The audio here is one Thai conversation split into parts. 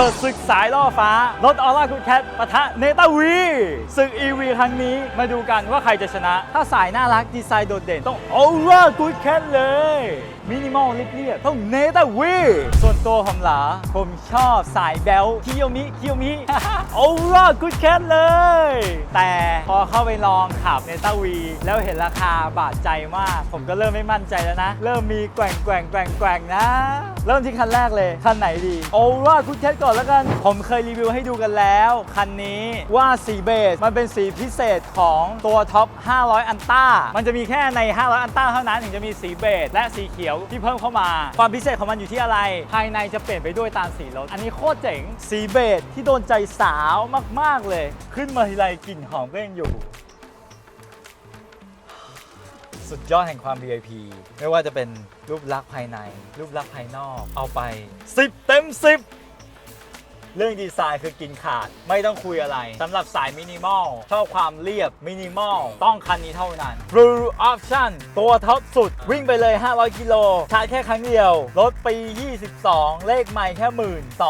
เปิดศึกสายล่อฟ้า รถออร่าคูแคทปะทะเนต้าวีศึก EV ครั้งนี้มาดูกันว่าใครจะชนะ ถ้าสายน่ารักดีไซน์โดดเด่นต้องออร่าคูแคทเลย มินิมอลเรียบๆต้องเนต้าวีส่วนตัวผมเหรอผมชอบสายแบลคิโยมิคิโยมิออร่าคูดแคทเลย แต่พอเข้าไปลองขับเนต้าวี แล้วเห็นราคาบาดใจมาก ผมก็เริ่มไม่มั่นใจแล้วนะ เริ่มมีแกว่งแกว่งแกว่งแกว่งนะ เริ่มที่คันแรกเลย คันไหนดี โอว่าคุณเทก่อนแล้วกัน ผมเคยรีวิวให้ดูกันแล้ว คันนี้ว่าสีเบสมันเป็นสีพิเศษของตัวท็อป 500 อันต้า มันจะมีแค่ใน 500 อันต้าเท่านั้นถึงจะมีสีเบสและสีเขียวที่เพิ่มเข้ามา ความพิเศษของมันอยู่ที่อะไร ภายในจะเปลี่ยนไปด้วยตามสีรถ อันนี้โคตรเจ๋ง สีเบจที่โดนใจสาวมากๆเลย ขึ้นมาทีไรกลิ่นหอมก็ยังอยู่ สุดยอดแห่งความ VIP ไม่ว่าจะเป็นรูปลักษณ์ภายใน รูปลักษณ์ภายนอก เอาไป 10 เต็ม 10 เรื่องดีไซน์คือกินขาดไม่ต้องคุยอะไรสำหรับสายมินิมอลชอบความเรียบมินิมอลต้องคันนี้เท่านั้น Blue Option ตัวท็อปสุด วิ่งไปเลย 500 กิโลชาร์จแค่ครั้งเดียว รถปี 22 เลขใหม่แค่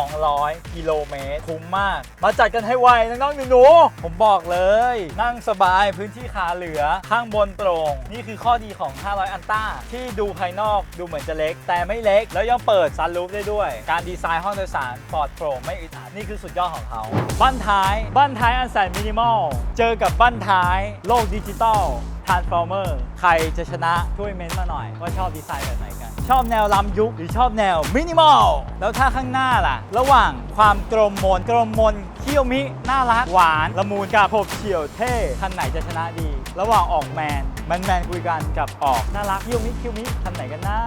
1,200 กิโลเมตร คุ้มมาก มาจัดกันให้ไวน้องๆหนูๆผมบอกเลย นั่งสบายพื้นที่ขาเหลือข้างบนโปร่งนี่คือข้อดีของ 500 อันต้าที่ดูภายนอกดูเหมือนจะเล็ก แต่ไม่เล็ก แล้วยังเปิดซันรูฟได้ด้วย การดีไซน์ห้องโดยสารปลอดโปร่งไม่อึดอัดนี่คือสุดยอดของเขาบ้านท้ายบ้านท้ายอันแสนมินิมอล เจอกับบ้านท้าย โลกดิจิตอลทานฟอร์เมอร์ใครจะชนะช่วยเม้นต์มาหน่อย ว่าชอบดีไซน์แบบไหนกัน ชอบแนวล้ำยุค หรือชอบแนวมินิมอล แล้วถ้าข้างหน้าล่ะ ระหว่างความกลมมนกลมมนเคี้ยวมิ น่ารัก หวาน ละมุนกับผบเฉียวเท่ คันไหนจะชนะดี ระหว่างออกแมนแมนแมนคุยกันกับออก น่ารักเคี้ยวมิเคี้ยวมิคันไหนกันนะ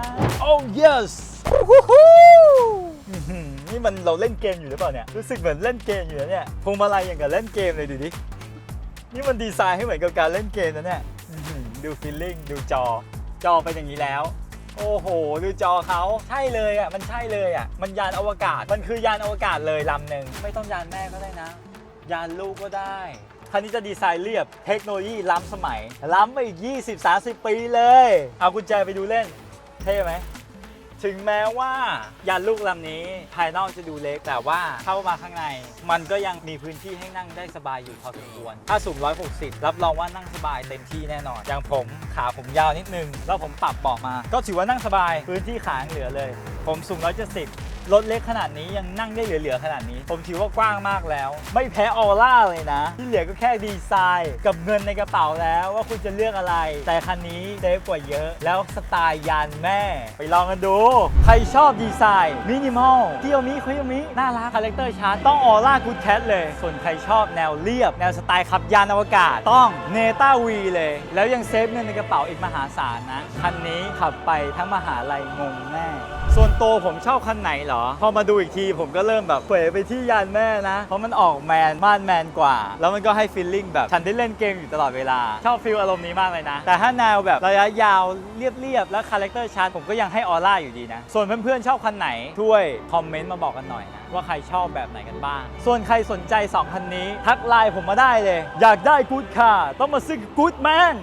oh yes อื้อหือ นี่มันเราเล่นเกมอยู่หรือเปล่าเนี่ยรู้สึกเหมือนเล่นเกมอยู่นะเนี่ยพวงมาลัยอย่างกับเล่นเกมเลยดูดินี่มันดีไซน์ให้เหมือนกับการเล่นเกมนะเนี่ยดูฟีลลิ่งดูจอ จอเป็นอย่างนี้แล้ว โอ้โห ดูจอเขาใช่เลยอะมันใช่เลยอะมันยานอวกาศมันคือยานอวกาศเลยลำหนึ่งไม่ต้องยานแม่ก็ได้นะ ยานลูกก็ได้คันนี้จะดีไซน์เรียบเทคโนโลยีล้ำสมัย ล้ำไปอีก 20-30 ปีเลย เอากุญแจไปดูเล่น เท่ไหม ถึงแม้ว่ายานลูกลำนี้ภายนอกจะดูเล็กแต่ว่าเข้ามาข้างใน มันก็ยังมีพื้นที่ให้นั่งได้สบายอยู่พอสมควร ถ้าสูง 160 รับรองว่านั่งสบายเต็มที่แน่นอน อย่างผมขาผมยาวนิดนึง แล้วผมปรับเบาะมา ก็ถือว่านั่งสบายพื้นที่ขางเหลือเลย ผมสูง 170 รถเล็กขนาดนี้ยังนั่งได้เหลือๆขนาดนี้ ผมถือว่ากว้างมากแล้ว ไม่แพ้ออร่าเลยนะ ที่เหลือก็แค่ดีไซน์ กับเงินในกระเป๋าแล้วว่าคุณจะเลือกอะไร แต่คันนี้เซฟกว่าเยอะ แล้วสไตล์ยานแม่ ไปลองกันดู ใครชอบดีไซน์มินิมอลเที่ยวมิคุยมิน่ารักคาแรคเตอร์ชาร์ตต้องออร่ากูดแคทเลย ส่วนใครชอบแนวเรียบ แนวสไตล์ขับยานอวกาศต้องเนต้าวีเลย แล้วยังเซฟเงินในกระเป๋าอีกมหาศาลนะคันนี้ขับไปทั้งมหาลัยงงแน่ส่วนตัวผมชอบคันไหนเหรอพอมาดูอีกทีผมก็เริ่มแบบเขวไปที่ยานแม่นะ เพราะมันออกแมนม่านแมนกว่า แล้วมันก็ให้ฟีลลิ่งแบบฉันได้เล่นเกมอยู่ตลอดเวลา ชอบฟีลอารมณ์นี้มากเลยนะ แต่ถ้าแนวแบบระยะยาวเรียบๆ แล้วคาแรคเตอร์ชาร์ตผมก็ยังให้ออร่าอยู่ดีนะ ส่วนเพื่อนๆชอบคันไหนช่วยคอมเมนต์มาบอกกันหน่อยนะ ว่าใครชอบแบบไหนกันบ้าง ส่วนใครสนใจ2คันนี้ทักไลน์ผมมาได้เลย อยากได้กู๊ดคาร์ต้องมาซื้อกู๊ดแมน